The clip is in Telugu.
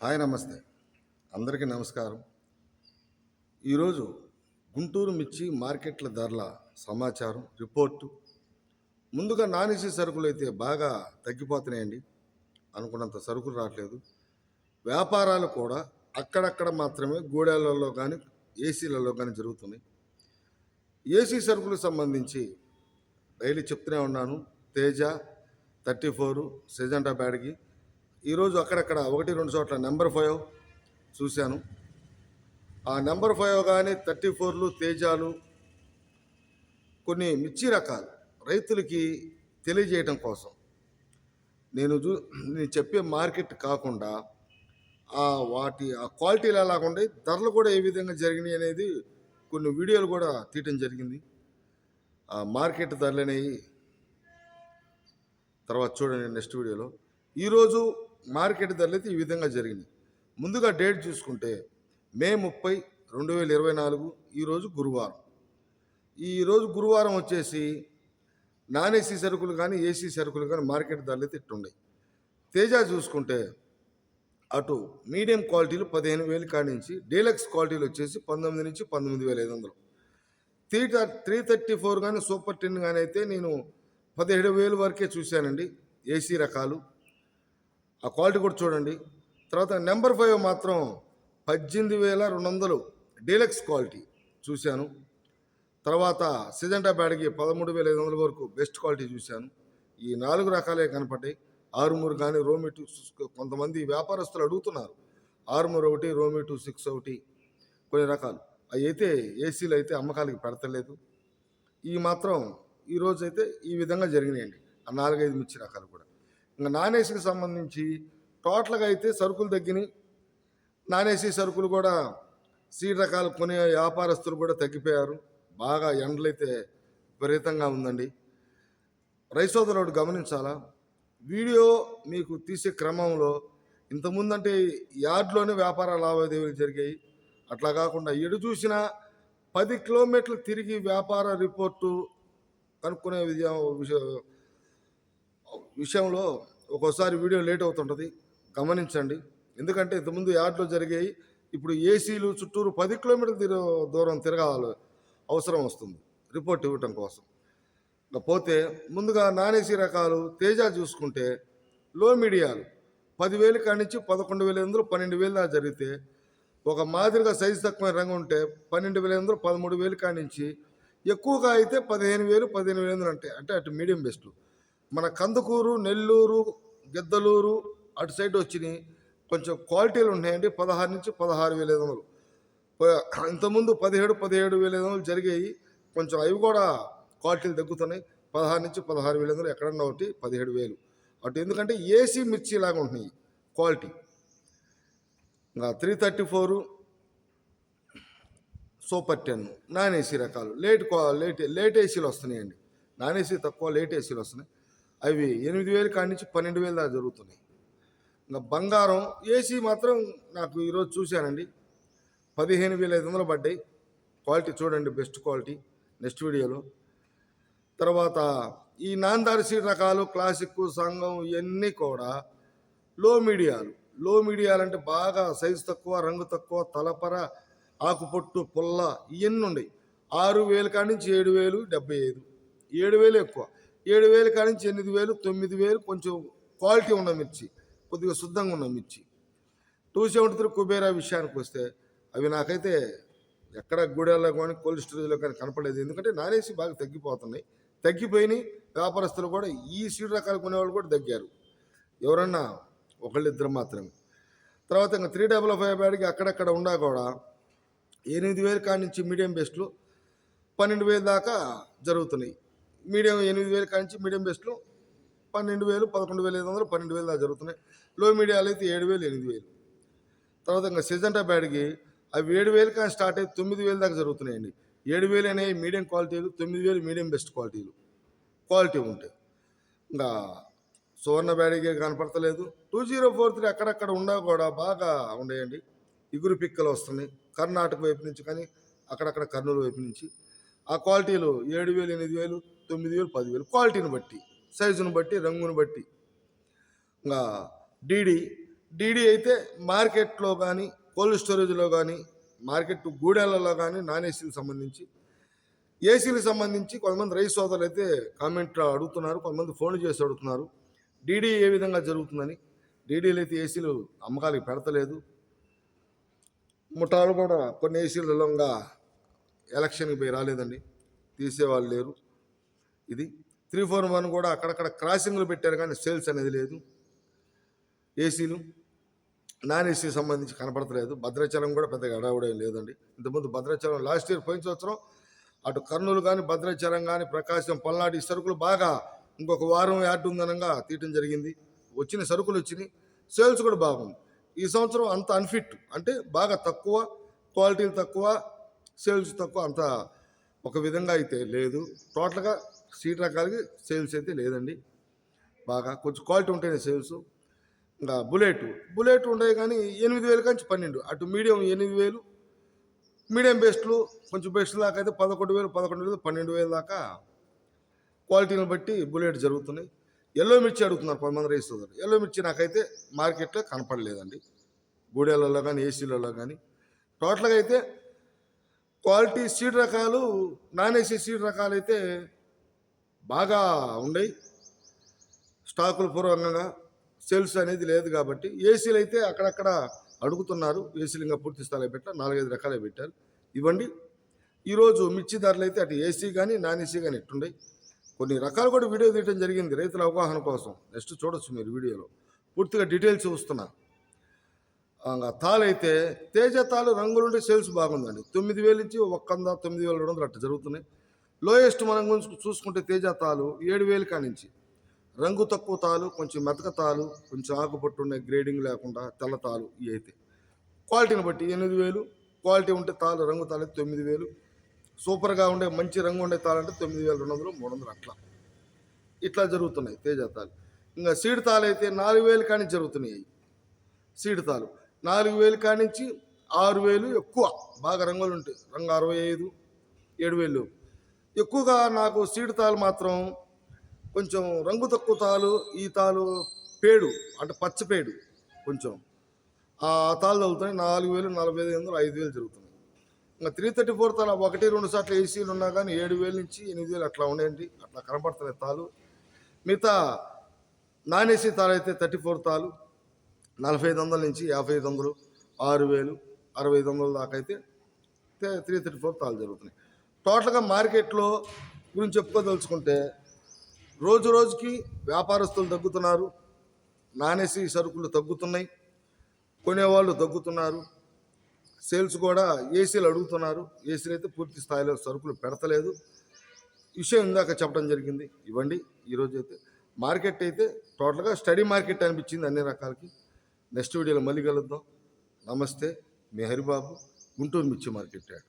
హాయ్ నమస్తే. అందరికీ నమస్కారం. ఈరోజు గుంటూరు మిర్చి మార్కెట్ల ధరల సమాచారం రిపోర్టు. ముందుగా నానేసి సరుకులు అయితే బాగా తగ్గిపోతున్నాయండి. అనుకున్నంత సరుకులు రావట్లేదు. వ్యాపారాలు కూడా అక్కడక్కడ మాత్రమే గూడెలలో కానీ ఏసీలలో కానీ జరుగుతున్నాయి. ఏసీ సరుకులకు సంబంధించి డైలీ చెప్తూనే ఉన్నాను. తేజ థర్టీ ఫోరు సెజెంటా బ్యాడ్కి ఈరోజు అక్కడక్కడ ఒకటి రెండు చోట్ల నెంబర్ ఫైవ్ చూశాను. ఆ నెంబర్ ఫైవ్ కానీ థర్టీ ఫోర్లు తేజాలు కొన్ని మిర్చి రకాలు రైతులకి తెలియజేయటం కోసం. నేను చూ నేను చెప్పే మార్కెట్ కాకుండా ఆ వాటి ఆ క్వాలిటీలు ఉండే ధరలు కూడా ఏ విధంగా జరిగినాయి అనేది కొన్ని వీడియోలు కూడా తీయటం జరిగింది. ఆ మార్కెట్ ధరలు అనేవి తర్వాత చూడండి నెక్స్ట్ వీడియోలో. ఈరోజు మార్కెట్ ధరలు అయితే ఈ విధంగా జరిగినాయి. ముందుగా డేట్ చూసుకుంటే మే ముప్పై రెండు వేల ఇరవై నాలుగు ఈరోజు గురువారం. ఈరోజు గురువారం వచ్చేసి నాన్ ఏసీ సరుకులు కానీ ఏసీ సరుకులు కానీ మార్కెట్ ధరలు అయితే ఇట్టున్నాయి తేజ చూసుకుంటే అటు మీడియం క్వాలిటీలు పదిహేను వేలు కాడి నుంచి డీలక్స్ క్వాలిటీలు వచ్చేసి పంతొమ్మిది నుంచి పంతొమ్మిది వేల ఐదు వందలు. త్రీ త్రీ థర్టీ ఫోర్ కానీ సూపర్ టెన్ కానీ అయితే నేను పదిహేడు వేలు వరకే చూశానండి. ఏసీ రకాలు ఆ క్వాలిటీ కూడా చూడండి. తర్వాత నెంబర్ ఫైవ్ మాత్రం పద్దెనిమిది వేల రెండు వందలు. డీలక్స్ క్వాలిటీ చూశాను. తర్వాత సిజెంటా బ్యాడ్కి పదమూడు వేల ఐదు వందల వరకు బెస్ట్ క్వాలిటీ చూశాను. ఈ నాలుగు రకాలే కనపడ్డాయి. ఆరుమూరు కానీ రోమి టూ కొంతమంది వ్యాపారస్తులు అడుగుతున్నారు. ఆరుమూరు ఒకటి రోమి టూ సిక్స్ ఒకటి కొన్ని రకాలు. అవి అయితే ఏసీలు అయితే అమ్మకాలకి పెడతలేదు. ఈ మాత్రం ఈరోజు అయితే ఈ విధంగా జరిగినాయండి. ఆ నాలుగైదు మిర్చి రకాలు కూడా. ఇంకా నాన్ ఏసీకి సంబంధించి టోటల్గా అయితే సరుకులు తగ్గినాయి. నాన్ ఏసీ సరుకులు కూడా సీడ్ రకాలు కొనే వ్యాపారస్తులు కూడా తగ్గిపోయారు. బాగా ఎండలైతే విపరీతంగా ఉందండి. రైసోదరుడు గమనించాలా? వీడియో మీకు తీసే క్రమంలో ఇంతకుముందంటే యార్డ్లోనే వ్యాపార లావాదేవీలు జరిగాయి. అట్లా కాకుండా ఎడు చూసినా పది కిలోమీటర్లు తిరిగి వ్యాపార రిపోర్టు కనుక్కునే విజయం విషయం విషయంలో ఒక్కోసారి వీడియో లేట్ అవుతుంటుంది. గమనించండి. ఎందుకంటే ఇంతకుముందు యార్డ్లో జరిగాయి ఇప్పుడు ఏసీలు చుట్టూరు పది కిలోమీటర్ల తిరు దూరం తిరగాలి అవసరం వస్తుంది. రిపోర్ట్ ఇవ్వటం కోసం. పోతే ముందుగా నాన్ ఏసీ రకాలు తేజ చూసుకుంటే లో మీడియాలు పదివేలు కానించి పదకొండు వేల ఎందులో పన్నెండు వేలు దాకా జరిగితే ఒక మాదిరిగా సైజు తక్కువ రంగు ఉంటే పన్నెండు వేల ఎందులో పదమూడు వేలు కానించి ఎక్కువగా అయితే పదిహేను వేలు పదిహేను వేలు అంటే అంటే అటు మీడియం బెస్ట్. మన కందుకూరు నెల్లూరు గిద్దలూరు అటు సైడ్ వచ్చినాయి. కొంచెం క్వాలిటీలు ఉన్నాయండి. పదహారు నుంచి పదహారు వేల ఐదు వందలు. ఇంతకుముందు పదిహేడు పదిహేడు వేల ఐదు వందలు జరిగాయి. కొంచెం అవి కూడా క్వాలిటీలు తగ్గుతున్నాయి. పదహారు నుంచి పదహారు వేల ఐదు వందలు ఎక్కడన్నా ఒకటి పదిహేడు వేలు. అటు ఎందుకంటే ఏసీ మిర్చి లాగా ఉంటున్నాయి క్వాలిటీ. ఇంకా three thirty four super ten non AC రకాలు. లేట్ క్వా లేట్ లేట్ ఏసీలు వస్తున్నాయండి. నాన్ ఏసీ తక్కువ లేట్ ఏసీలు వస్తున్నాయి. అవి ఎనిమిది వేలు కాడి నుంచి పన్నెండు వేలు దాకా జరుగుతున్నాయి. ఇంకా బంగారం ఏసీ మాత్రం నాకు ఈరోజు చూశానండి. పదిహేను వేల ఐదు వందలు పడ్డాయి. క్వాలిటీ చూడండి బెస్ట్ క్వాలిటీ. నెక్స్ట్ వీడియోలో. తర్వాత ఈ నాందారి సీడ్ రకాలు క్లాసిక్ సంఘం ఇవన్నీ కూడా లో మీడియాలు. లో మీడియాలు అంటే బాగా సైజు తక్కువ రంగు తక్కువ తలపర ఆకుపొట్టు పుల్ల ఇవన్నీ ఉన్నాయి. ఆరు వేల కాడి నుంచి ఏడు వేలు డెబ్బై ఐదు. ఏడు వేలు ఎక్కువ. ఏడు వేలు కాడి నుంచి ఎనిమిది వేలు తొమ్మిది వేలు కొంచెం క్వాలిటీ ఉన్న మిర్చి కొద్దిగా శుద్ధంగా ఉన్న మిర్చి. టూ సెవెంటీ త్రీ కుబేరా విషయానికి వస్తే అవి నాకైతే ఎక్కడ గూడెల్లో కానీ కోల్డ్ స్టోరేజ్లో కానీ కనపడలేదు. ఎందుకంటే నానేసి బాగా తగ్గిపోతున్నాయి. తగ్గిపోయినాయి. వ్యాపారస్తులు కూడా ఈ సీడ్ రకాలు కొనేవాళ్ళు కూడా తగ్గారు. ఎవరన్నా ఒకళ్ళిద్దరు మాత్రమే. తర్వాత ఇంకా త్రీ డబల్ ఫైవ్ బ్యాడ్కి అక్కడక్కడ ఉన్నా కూడా ఎనిమిది వేలు కాడి నుంచి మీడియం బెస్ట్లు పన్నెండు వేలు దాకా జరుగుతున్నాయి. మీడియం ఎనిమిది వేలు కాడి నుంచి మీడియం బెస్ట్లు పన్నెండు వేలు పదకొండు వేల ఐదు వందలు పన్నెండు వేలు దాకా జరుగుతున్నాయి. లో మీడియాలో అయితే ఏడు వేలు ఎనిమిది వేలు. తర్వాత ఇంకా సిజంటా బ్యాడ్కి అవి ఏడు వేలు కానీ స్టార్ట్ అయ్యి తొమ్మిది వేలు దాకా జరుగుతున్నాయండి. ఏడు వేలు అనేవి మీడియం క్వాలిటీలు తొమ్మిది వేలు మీడియం బెస్ట్ క్వాలిటీలు క్వాలిటీ ఉంటాయి ఇంకా సువర్ణ బ్యాడీకే కనపడతలేదు. టూ జీరో ఫోర్ త్రీ అక్కడక్కడ ఉన్నా కూడా బాగా ఉండేయండి. ఇగురు పిక్కలు వస్తున్నాయి. కర్ణాటక వైపు నుంచి కానీ అక్కడక్కడ కర్నూలు వైపు నుంచి. ఆ క్వాలిటీలు ఏడు వేలు ఎనిమిది వేలు తొమ్మిది వేలు పదివేలు క్వాలిటీని బట్టి సైజును బట్టి రంగును బట్టి. ఇంకా డీడీ డీడీ అయితే మార్కెట్లో కానీ కోల్డ్ స్టోరేజ్లో కానీ మార్కెట్ గూడెలలో కానీ నాన్ ఏసీకి సంబంధించి ఏసీలకు సంబంధించి కొంతమంది రైస్ సోదరులు అయితే కామెంట్లో అడుగుతున్నారు కొంతమంది ఫోన్లు చేసి అడుగుతున్నారు. డీడీ ఏ విధంగా జరుగుతుందని? డీడీలు అయితే ఏసీలు అమ్మకాలకి పెడతలేదు. ముఠాలు కూడా కొన్ని ఏసీలలో ఇంకా ఎలక్షన్కి పోయి రాలేదండి. తీసేవాళ్ళు లేరు. ఇది త్రీ ఫోర్ వన్ కూడా అక్కడక్కడ క్రాసింగ్లు పెట్టారు కానీ సేల్స్ అనేది లేదు. ఏసీలు నాన్ ఏసీ సంబంధించి కనపడతలేదు. భద్రాచలం కూడా పెద్దగా అడవడం లేదండి. ఇంతకుముందు భద్రాచలం లాస్ట్ ఇయర్ పోయిన సంవత్సరం అటు కర్నూలు కానీ భద్రాచలం కానీ ప్రకాశం పల్నాడు ఈ సరుకులు బాగా ఇంకొక వారం యాడ్ ఉందనంగా తీయటం జరిగింది. వచ్చిన సరుకులు వచ్చినాయి. సేల్స్ కూడా బాగుంది. ఈ సంవత్సరం అంత అన్ఫిట్ అంటే బాగా తక్కువ క్వాలిటీలు తక్కువ సేల్స్ తక్కువ అంత ఒక విధంగా అయితే లేదు. టోటల్గా సీట్ రకాలకి సేల్స్ అయితే లేదండి. బాగా కొంచెం క్వాలిటీ ఉంటాయి సేల్స్. ఇంకా బుల్లెట్ బుల్లెట్ ఉండే కానీ ఎనిమిది వేలు కంచి పన్నెండు. అటు మీడియం ఎనిమిది వేలు మీడియం బెస్ట్లు కొంచెం బెస్ట్ దాకా అయితే పదకొండు వేలు పదకొండు వేలు పన్నెండు వేలు దాకా క్వాలిటీని బట్టి బుల్లెట్ జరుగుతున్నాయి. ఎల్లో మిర్చి అడుగుతున్నారు కొంతమంది రైస్ సోదరు ఎల్లో మిర్చి నాకైతే మార్కెట్లో కనపడలేదండి. గూడెలలో కానీ ఏసీలలో కానీ. టోటల్గా అయితే క్వాలిటీ సీడ్ రకాలు నాన్ ఏసీ సీడ్ రకాలు అయితే బాగా ఉన్నాయి స్టాకులు పూర్వకంగా సేల్స్ అనేది లేదు కాబట్టి ఏసీలు అయితే అక్కడక్కడ అడుగుతున్నారు. ఏసీలు ఇంకా పూర్తి స్థాయిలో పెట్టారు నాలుగైదు రకాలే పెట్టారు. ఇవ్వండి. ఈరోజు మిర్చి ధరలు అయితే అటు ఏసీ కానీ నాన్ ఏసీ కానీ ఎట్టుండే కొన్ని రకాలు కూడా వీడియో తీయడం జరిగింది రైతుల అవగాహన కోసం. నెక్స్ట్ చూడొచ్చు మీరు వీడియోలో. పూర్తిగా డీటెయిల్స్ చూస్తున్నా. తాలైతే తేజ తాలు రంగులుండే సేల్స్ బాగుందండి. తొమ్మిది వేలు నుంచి ఒక్క తొమ్మిది వేల రెండు వందలు అట్లా జరుగుతున్నాయి. లోయెస్ట్ మనం గురించి చూసుకుంటే తేజ తాలు ఏడు వేలు కానించి. రంగు తక్కువ తాలు కొంచెం మెతక తాలు కొంచెం ఆకుపట్టు గ్రేడింగ్ లేకుండా తెల్ల తాలు ఇవి అయితే. క్వాలిటీని బట్టి ఎనిమిది వేలు క్వాలిటీ ఉంటే తాలు రంగు తాలు తొమ్మిది వేలు. సూపర్గా ఉండే మంచి రంగు ఉండే తాలు అంటే తొమ్మిది వేల రెండు వందలు మూడు వందలు అట్లా. ఇట్లా జరుగుతున్నాయి తేజ తాలు. ఇంకా సీడ్ తాలు అయితే నాలుగు వేలు కానీ జరుగుతున్నాయి. సీడ్ తాలు నాలుగు వేలు కానించి ఆరు వేలు ఎక్కువ. బాగా రంగులు ఉంటాయి. రంగు అరవై ఐదు ఏడు వేలు. ఎక్కువగా నాకు సీడ్ తాలు మాత్రం కొంచెం రంగు తక్కువ తాలు ఈ తాలు పేడు అంటే పచ్చపేడు కొంచెం. ఆ తాళ్ళు తగులుతున్నాయి. నాలుగు వేలు నలభై ఐదు వందలు ఐదు వేలు జరుగుతున్నాయి. ఇంకా త్రీ థర్టీ ఫోర్ తాలు ఒకటి రెండు సార్లు ఏసీలు ఉన్నా కానీ ఏడు వేలు నుంచి ఎనిమిది వేలు అట్లా ఉండేయండి. అట్లా కనపడుతున్నాయి తాలు. మిగతా నాన్ ఏసీ తాలు అయితే థర్టీ ఫోర్ తాలు. నలభై ఐదు వందల నుంచి యాభై ఐదు వందలు ఆరు వేలు అరవై ఐదు వందల దాకా అయితే త్రీ థర్టీ ఫోర్ తాలు జరుగుతున్నాయి. టోటల్గా మార్కెట్లో గురించి చెప్పుకోదలుచుకుంటే రోజు రోజుకి వ్యాపారస్తులు తగ్గుతున్నారు నానేసి సరుకులు తగ్గుతున్నాయి కొనేవాళ్ళు తగ్గుతున్నారు సేల్స్ కూడా ఏసీలు అడుగుతున్నారు ఏసీలు అయితే పూర్తి స్థాయిలో సరుకులు పెడతలేదు. విషయం ఇందాక చెప్పడం జరిగింది ఇవ్వండి. ఈరోజు అయితే మార్కెట్ అయితే టోటల్గా స్టడీ మార్కెట్ అనిపించింది అన్ని రకాలకి. నెక్స్ట్ వీడియోలో మళ్ళీ కలుద్దాం. నమస్తే మీ హరిబాబు గుంటూరు మిర్చి మార్కెట్ యాడ్.